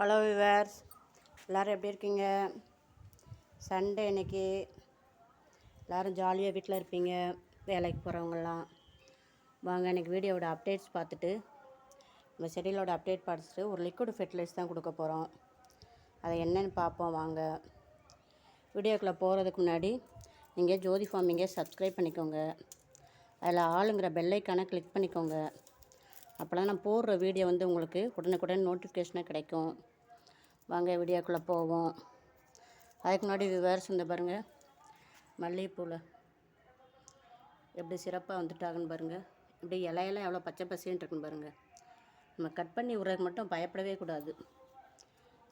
Hello viewers எல்லோரும் எப்படி இருக்கீங்க? சண்டே இன்றைக்கி எல்லோரும் ஜாலியாக வீட்டில் இருப்பீங்க வேலைக்கு போகிறவங்கெல்லாம் வாங்க இன்றைக்கி வீடியோவோட அப்டேட்ஸ் பார்த்துட்டு நம்ம செடியிலோட அப்டேட் பார்த்துட்டு ஒரு லிக்விட் ஃபெர்டிலைஸ் தான் கொடுக்க போகிறோம் அதை என்னென்னு பார்ப்போம் வாங்க. வீடியோக்குள்ளே போகிறதுக்கு முன்னாடி நீங்கள் ஜோதி ஃபார்மிங்கை சப்ஸ்கிரைப் பண்ணிக்கோங்க. அதில் ஆளுங்கிற பெல்லைக்கான கிளிக் பண்ணிக்கோங்க. அப்போ தான் நான் போடுற வீடியோ வந்து உங்களுக்கு உடனுக்குடன் நோட்டிஃபிகேஷனாக கிடைக்கும். வாங்க விடியாக்குள்ளே போவோம். அதுக்கு முன்னாடி வேறு சொந்த பாருங்கள் மல்லிகைப்பூவில் எப்படி சிறப்பாக வந்துட்டாங்கன்னு பாருங்கள் இப்படி இலையெல்லாம் எவ்வளோ பச்சை பசேன்னு இருக்குன்னு பாருங்கள் நம்ம கட் பண்ணி விட்றதுக்கு மட்டும் பயப்படவே கூடாது.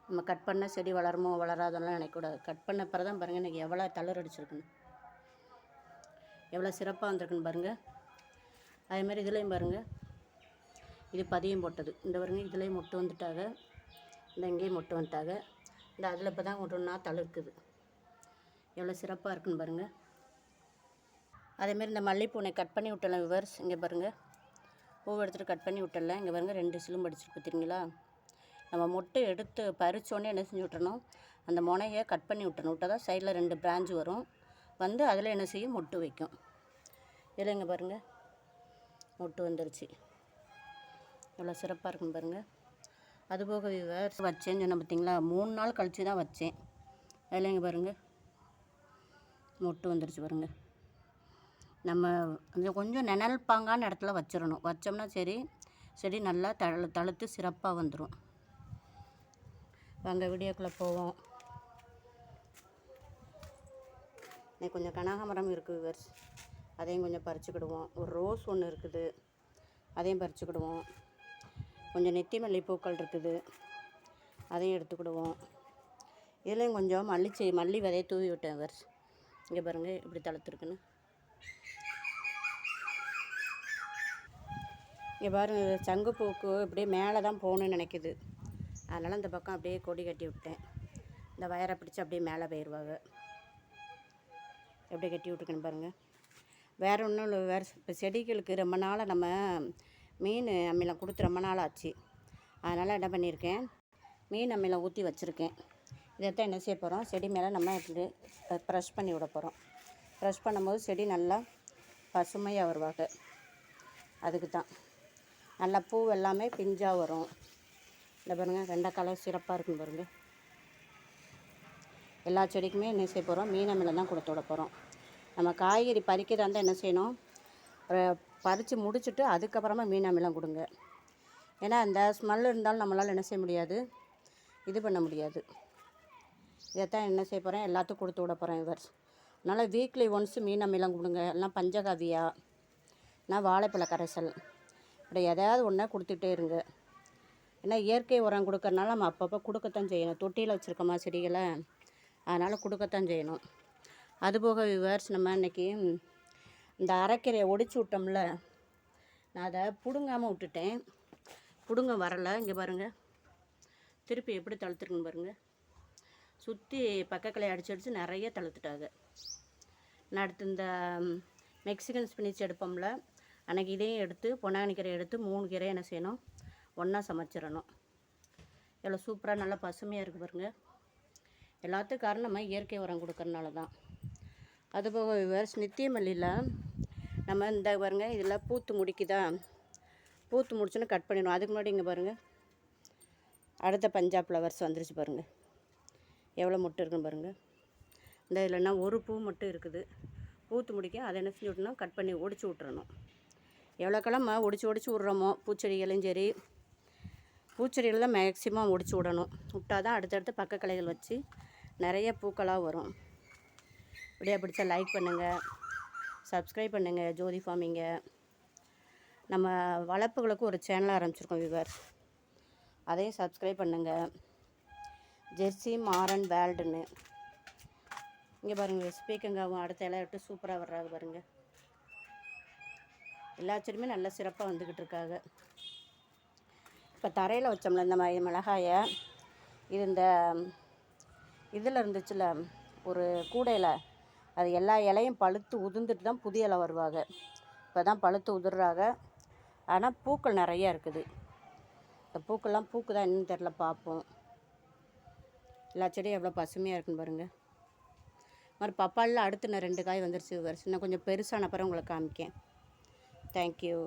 நம்ம கட் பண்ணால் செடி வளருமோ வளராதெல்லாம் நினைக்கக்கூடாது கட் பண்ண பிறகு தான் பாருங்கள் இன்றைக்கி எவ்வளோ தளர் அடிச்சிருக்குன்னு. எவ்வளோ சிறப்பாக வந்திருக்குன்னு பாருங்கள் அதேமாதிரி இதுலேயும் பாருங்கள் இது பதியம் போட்டது. இந்த பாருங்கள் இதுலேயும் மொட்டு வந்துட்டாங்க. இந்த இங்கேயும் மொட்டு வந்துட்டாங்க. இந்த அதில் இப்போ தான் ஒன்று ஒன்றா தளிர்க்குது. எவ்வளோ சிறப்பாக இருக்குன்னு பாருங்கள் அதேமாரி இந்த மல்லிகைப்பூனை கட் பண்ணி விட்டலாம் விவர்ஸ் இங்கே பாருங்கள் பூ எடுத்துகிட்டு கட் பண்ணி விட்டலாம் இங்கே பாருங்கள் ரெண்டு சிலும்பு அடிச்சுட்டு பார்த்தீங்களா நம்ம முட்டை எடுத்து பறிச்சோடனே என்ன செஞ்சு விட்டணும் அந்த முனையை கட் பண்ணி விட்டணும் விட்டால் தான் சைடில் ரெண்டு பிரான்ச் வரும். வந்து அதில் என்ன செய்யும்? மொட்டு வைக்கும். இல்லைங்க பாருங்கள் மொட்டு வந்துருச்சு. எவ்வளோ சிறப்பாக இருக்குன்னு பாருங்கள் அதுபோக விவர்ஸ் வச்சேன்னு சொன்னேன் பார்த்தீங்களா மூணு நாள் கழித்து தான் வச்சேன். அதில் இங்கே பாருங்கள் மொட்டு வந்துருச்சு பாருங்கள் நம்ம கொஞ்சம் கொஞ்சம் நிழல் பாங்கான இடத்துல வச்சிடணும். வச்சோம்னா சரி செடி நல்லா தழு தழுத்து சிறப்பாக வந்துடும் வாங்க வீடியோக்குள்ளே போவோம். இன்னைக்கு கொஞ்சம் கனகாமரம் இருக்குது விவர்ஸ். அதையும் கொஞ்சம் பறிச்சுக்கிடுவோம். ஒரு ரோஸ் ஒன்று இருக்குது. அதையும் பறிச்சுக்கிடுவோம். கொஞ்சம் நெத்தி மல்லி பூக்கள் இருக்குது. அதையும் எடுத்துக்கிடுவோம். இதுலேயும் கொஞ்சம் மல்லிச்செடி மல்லி விதையை தூவி விட்டேன் வர்ஸ் இங்கே பாருங்கள் இப்படி தளர்த்துருக்குன்னு. இங்கே பாருங்கள் சங்குப்பூக்கு இப்படியே மேலே தான் போகணும்னு நினைக்குது. அதனால் இந்த பக்கம் அப்படியே கொடி கட்டி விட்டேன். இந்த வயரை பிடிச்சி அப்படியே மேலே போயிடுவாங்க எப்படி கட்டி விட்டுருக்கேன்னு பாருங்கள் வேறு ஒன்றும் இல்லை வேறு இப்போ செடிகளுக்கு ரொம்ப நாளாக நம்ம மீன் அம்மியில் கொடுத்து ரொம்ப நாள் ஆச்சு அதனால் என்ன பண்ணியிருக்கேன் மீன் அம்மியில் ஊற்றி வச்சுருக்கேன். இதைத்தான் என்ன செய்ய போகிறோம் செடி மேலே நம்ம இப்படி ப்ரெஷ் பண்ணி விட போகிறோம் ப்ரெஷ் பண்ணும்போது செடி நல்லா பசுமையாக வருவாங்க. அதுக்கு தான் நல்லா பூ எல்லாமே பிஞ்சாக வரும். இந்த பாருங்கள் வெண்டைக்காலம் சிறப்பாக இருக்கும் பாருங்க. எல்லா செடிக்குமே என்ன செய்ய போகிறோம் மீன் அம்மியில் தான் கொடுத்து விட போகிறோம் நம்ம காய்கறி பறிக்கிறதா இருந்தால் என்ன செய்யணும் பறித்து முடிச்சுட்டு அதுக்கப்புறமா மீன் அமிலம் கொடுங்க. ஏன்னா அந்த ஸ்மெல் இருந்தாலும் நம்மளால் என்ன செய்ய முடியாது. இது பண்ண முடியாது. இதைத்தான் என்ன செய்ய போகிறேன் எல்லாத்துக்கும் கொடுத்து விட போகிறேன் இவர். அதனால் வீக்லி ஒன்ஸ் மீன் அமிலம் கொடுங்க. எல்லாம் பஞ்சகாவியா. நான் வாழைப்பழ கரைசல். இப்படி எதாவது ஒன்றா கொடுத்துட்டே இருங்க. ஏன்னா இயற்கை உரம் கொடுக்கறனால நம்ம அப்பப்போ கொடுக்கத்தான் செய்யணும். தொட்டியில் வச்சுருக்கோமா செடிகளை அதனால் கொடுக்கத்தான் செய்யணும். அதுபோக விவர்ஸ் நம்ம இன்றைக்கி இந்த அரைக்கீரையை ஒடிச்சு விட்டோம்ல நான் அதை பிடுங்காமல் விட்டுட்டேன். பிடுங்க வரலை. இங்கே பாருங்கள் திருப்பி எப்படி தளர்த்துருக்குன்னு பாருங்கள் சுற்றி பக்கக்கலையை அடிச்சு அடித்து நிறைய தளர்த்துட்டாங்க நான் அடுத்து இந்த மெக்சிகன் ஸ்பினிச் எடுப்போம்ல அன்றைக்கி இதையும் எடுத்து பொன்னாங்கண்ணி எடுத்து மூணு கீரை என்ன செய்யணும்? ஒன்றா சமைச்சிடணும். எவ்வளோ சூப்பராக நல்லா பசுமையாக இருக்குது பாருங்கள் எல்லாத்துக்கும் காரணம் நம்ம இயற்கை உரம் கொடுக்கறனால தான் அதுபோக விவர்ஸ் நித்திய மல்லியில் நம்ம இந்த பாருங்க இதில் பூத்து முடிக்குதா? பூத்து முடிச்சோன்னா கட் பண்ணிடணும். அதுக்கு முன்னாடி இங்கே பாருங்கள் அடுத்த பஞ்சாப் ஃப்ளவர்ஸ் வந்துருச்சு பாருங்கள் எவ்வளோ முட்டை இருக்குன்னு பாருங்கள் இந்த இல்லைன்னா ஒரு பூ மட்டும் இருக்குது. பூத்து முடிக்க அதை என்ன செஞ்சு விட்டணும் கட் பண்ணி ஒடிச்சு விட்றணும் எவ்வளோ கிழமை ஒடிச்சு ஒடிச்சு விட்றோமோ பூச்செடிகளும் சரி. பூச்செடிகள் தான் மேக்ஸிமம் ஒடிச்சு விடணும். விட்டால் தான் அடுத்தடுத்து பக்க கலைகள் வச்சு நிறைய பூக்களாக வரும். இப்படியா பிடிச்சா லைக் பண்ணுங்கள் சப்ஸ்கிரைப் பண்ணுங்கள் ஜோதி ஃபார்மிங்க. நம்ம வளர்ப்புகளுக்கு ஒரு சேனல் ஆரம்பிச்சிருக்கோம் விவர் அதையும் சப்ஸ்கிரைப் பண்ணுங்கள் ஜெர்சி மாரன் வேல்டுன்னு. இங்கே பாருங்கள் ஸ்பீக்கங்காவும் அடுத்த இலை விட்டு சூப்பராக வர்றாங்க பாருங்கள் எல்லா செடியுமே நல்ல சிறப்பாக வந்துக்கிட்டு இருக்காங்க. இப்போ தரையில் வச்சோம்ல இந்த மாதிரி மிளகாயை. இது இந்த இதில் இருந்துச்சுல ஒரு கூடையில் அது எல்லா இலையும் பழுத்து உதிர்ந்துட்டு தான் புதிய இலை வருவாங்க. இப்போ தான் பழுத்து உதிர்றாங்க. ஆனால் பூக்கள் நிறையா இருக்குது. இந்த பூக்கள்லாம் பூக்குதா என்னன்னு தெரில பார்ப்போம் எல்லா செடியும் எவ்வளோ பசுமையாக இருக்குன்னு பாருங்கள் மாதிரி பப்பாளில் அடுத்து நான் ரெண்டு காய் வந்துருச்சு. வருஷம் இன்னும் கொஞ்சம் பெருசான அப்புறம் உங்களுக்கு காமிக்கேன். தேங்க்யூ